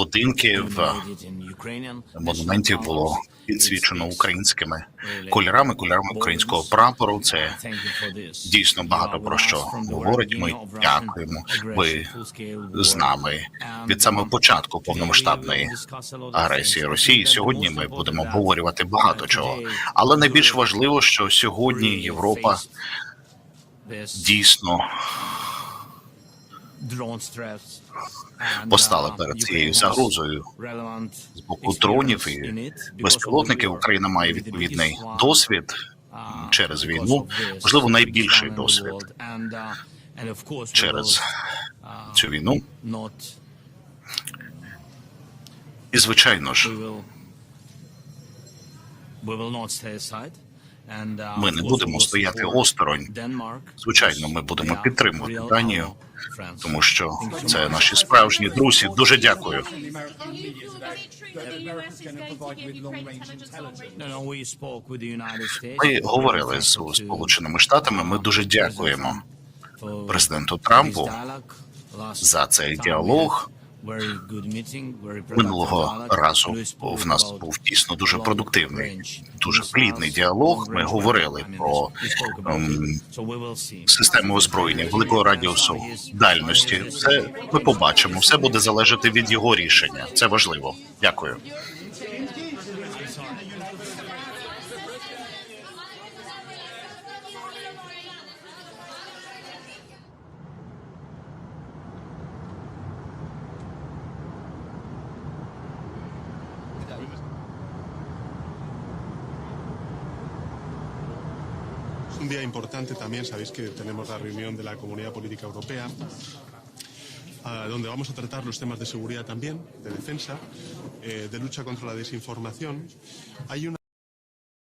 будинків, монументів було підсвічено українськими кольорами, кольорами українського прапору. Це дійсно багато про що говорить. Ми дякуємо. Ви з нами від самого початку повномасштабної агресії Росії. Сьогодні ми будемо обговорювати багато чого, але найбільш важливо, що сьогодні Європа дійсно постала перед цією загрозою з боку дронів і безпілотників. Україна має відповідний досвід через війну, можливо, найбільший досвід через цю війну. І звичайно ж, ми не будемо стояти осторонь. Звичайно, ми будемо підтримувати Данію, тому що це наші справжні друзі. Дуже дякую. Ми говорили з Сполученими Штатами. Ми дуже дякуємо президенту Трампу за цей діалог. Минулого разу в нас був дійсно дуже продуктивний, дуже плідний діалог. Ми говорили про ем, систему озброєння великого радіусу дальності. Це ми побачимо. Все буде залежати від його рішення. Це важливо. Дякую. Un día importante también, sabéis que tenemos la reunión de la Comunidad Política Europea, ah, donde vamos a tratar los temas de seguridad también, de defensa, eh, de lucha contra la desinformación. Hay